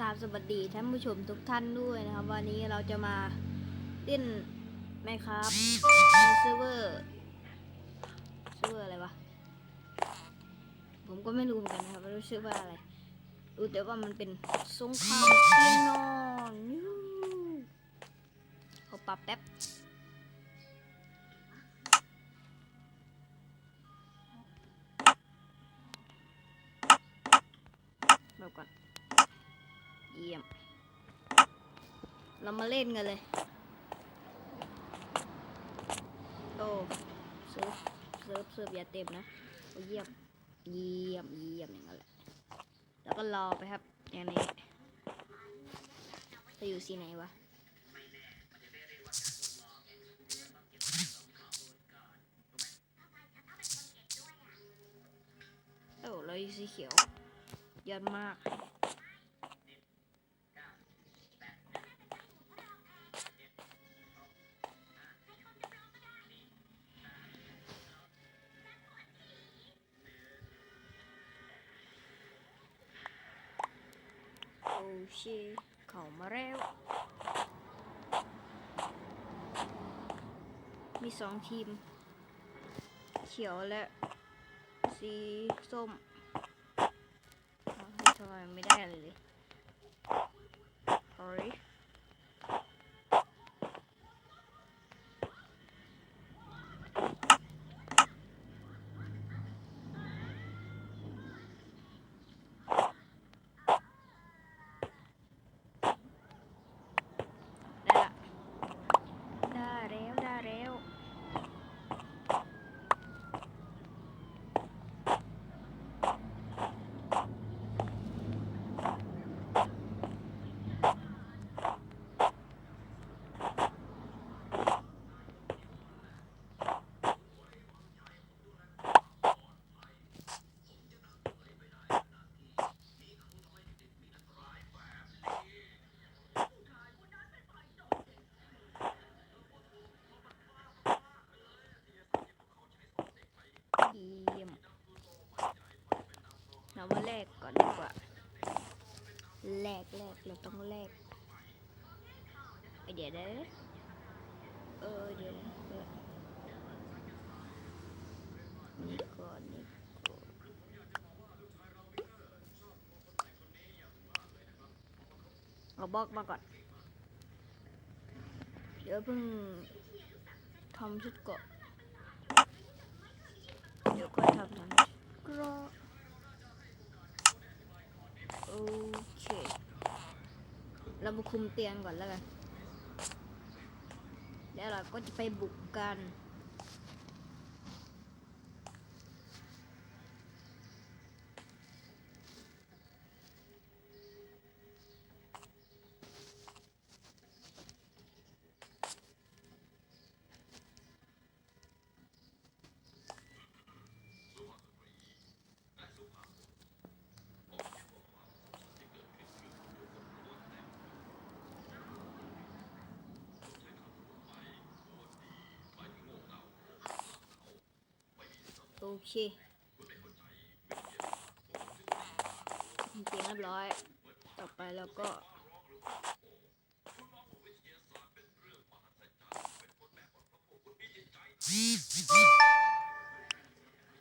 กราบสวัสดีท่านผู้ชมทุกท่านด้วยนะครับ วันนี้เราจะมาเล่นไหมครับในเซิร์ฟเวอร์เซิร์ฟเวอร์อะไรวะ ผมก็ไม่รู้เหมือนกันนะครับไม่รู้ชื่อว่าอะไร รู้แต่ว่ามันเป็นสงครามเตียงนอนยูเขาปรับแป๊บแบบก่อน เรามาเล่นกันเลยโอ้เซิร์ฟเซิร์ฟเซิร์ฟอย่าเต็มนะเยี่ยมเยี่ยมเยี่ยมอย่างนั้นแหละแล้วก็รอไปครับ อย่างนี้จะอยู่สีไหนวะโอ้เราอยู่สีเขียว ยอดมาก ชเขามาแล้ว มีสองทีม เขียวและ สีส้มทำไมไม่ได้เลย sorry ฮ้ยได้ละได้แล้วได้แล้ว เยี่ยม เรามาแลกก่อนดีกว่าแลกแลกเราต้องแลกเดี๋ยวเด้อเออเดี๋ยวนี่ก่อนนี่ก่อนเอาบล็อกมาก่อน เดี๋ยวเพิ่งทำชุดเกาะ เดี๋ยวก็ทำนั้นกรอโอเค เรามาคุมเตียงก่อนแล้วกัน แล้วเราก็จะไปบุกกัน อเคเตียงเรียบร้อย ต่อไปแล้วก็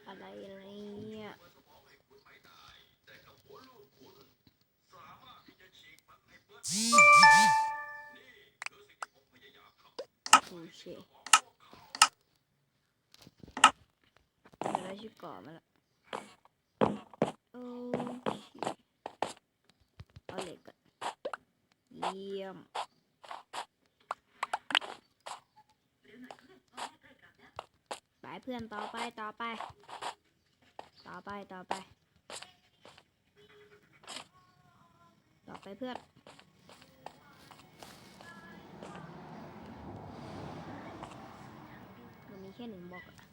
อะไรอะไรเนี่ยโอเค เดี๋ยวเราชุดก่อมาละโอเคเอาเหล็กก่อนเยี่ยมไปเพื่อนต่อไปต่อไป ต่อไปต่อไป ต่อไปเพื่อนมันมีแค่หนึ่งบล็อกอะ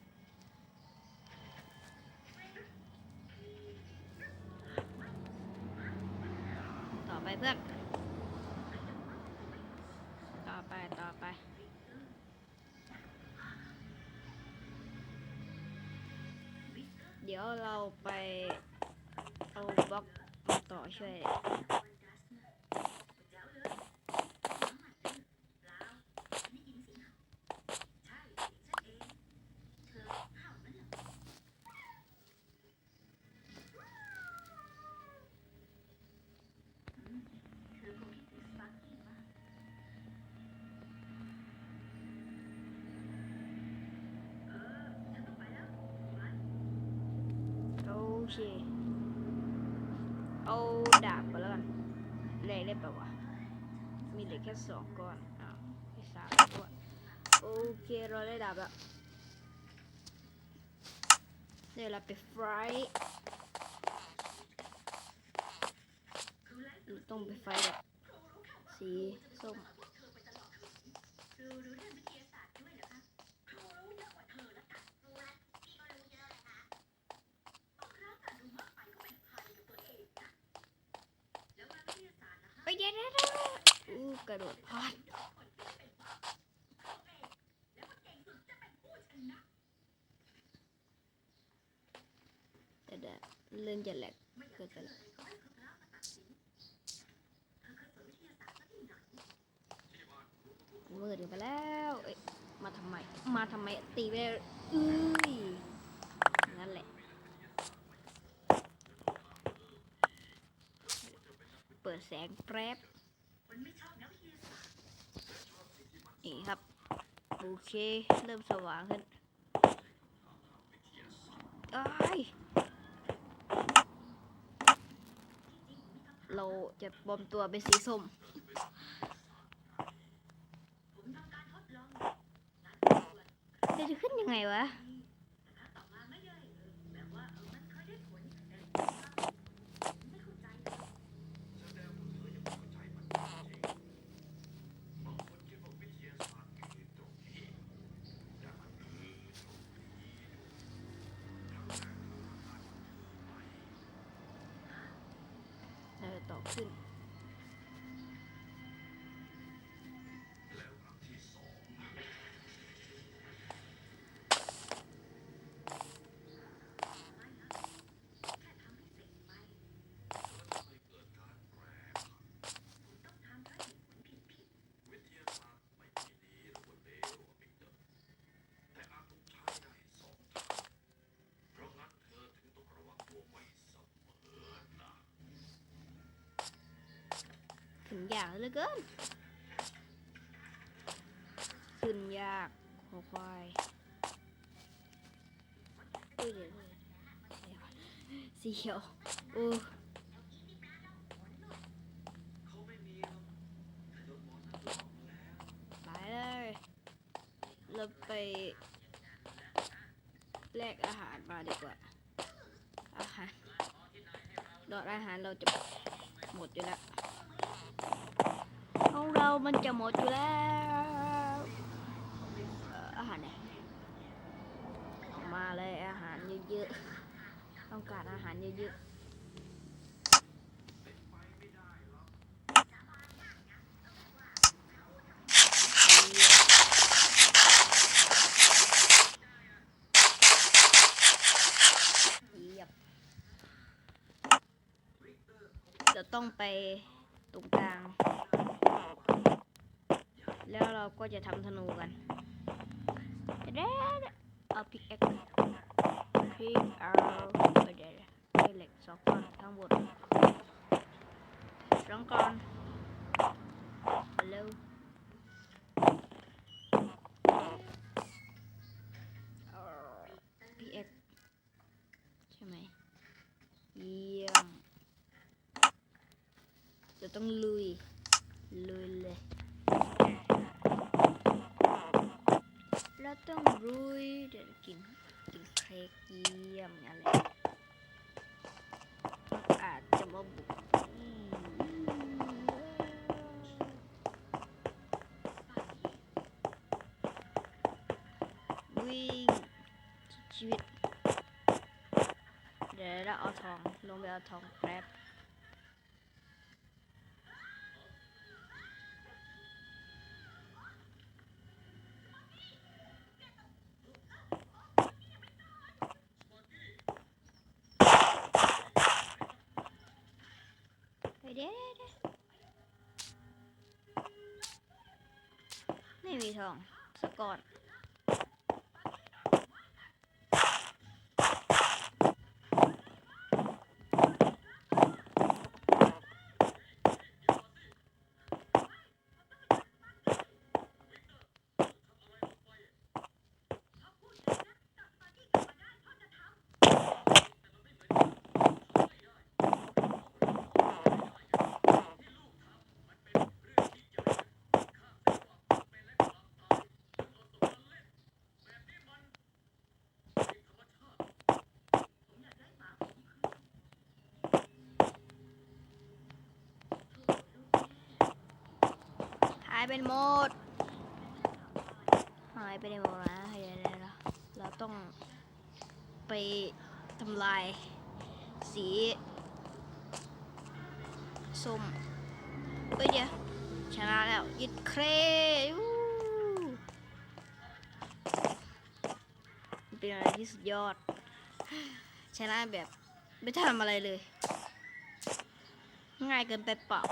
เพื่อน ต่อไปต่อไป เดี๋ยวเราไปเอาบล็อกต่อช่วย เค เอาดาบไปแล้วกันแรงได้ปะวะ มีเหล็กแค่สองก้อนอ้าวไม่สามก้อนโอเคเราได้ดาบแล้วเดี๋ยวเราไปฟรายต้องไปไฟแบบสีส้ม ไปเดี๋ยวเดี๋ยวเดี๋ยวอู้ กระโดดพลาดแต่เดี๋ยวเริ่มจะแหลกเกิดไปแล้วมืดไปแล้วเอ้ยมาทำไม มาทำไมตีไปเลยอุ้ยนั่นแหละ เปิดแสงแป๊บ นี่ครับ โอเค เริ่มสว่างขึ้นไอ้ายเราจะปลอมตัวเป็นสีส้มจะขึ้นยังไงวะ ยากเหลือเกิน ขึ้นยากขอควายเอ้ยเดี๋ยวเดี๋ยวสีเขียวโอ้ไปเลยเราไปแลกอาหารมาดีกว่า อาหารดอดอาหารเราจะหมดอยู่แล้ว ของเรามันจะหมดอยู่แล้วอาหารเนี่ยมาเลยอาหารเยอะๆต้องการอาหารเยอะๆเยียบจะต้องไปตรงกลาง แล้วเราก็จะทำธนูกันเด้เอาพิกเอ็กพิกเอาเดี๋ยวได้เหล็กสองก้อนทั้งหมดสองก้อนเร็วพิกเอ็กใช่ไหมเยี่ยมจะต้องลุยลุยเลย เรา ต้องรุยเดี๋ยวกินกินเค้กเยี่ยมอะไรอาจจะมาบุกวิ่งชีวิต เดี๋ยวเราเอาทองลงไปเอาทองแป๊บ ด้เด้ไม่มีทองสกก่อนายไปหมด หายไปในหมดนะเดี๋ยวเราต้องไปทำลายสีส้มเอ้ยเดี๋ยวชนะแล้วยิดเครวู้มันเป็นอะไรที่สุดยอด ชนะแบบไม่ทำอะไรเลย ง่ายเกินไปเปล่า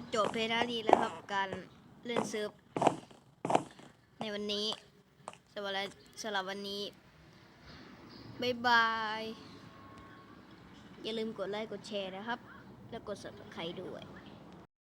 ก็จบเพลงเท่านี้แล้วครับการเล่นเซิร์ฟในวันนี้สำหรับสำหรับวันนี้บายบาย อย่าลืมกดไลค์กดแชร์นะครับ แล้วกด subscribe ด้วย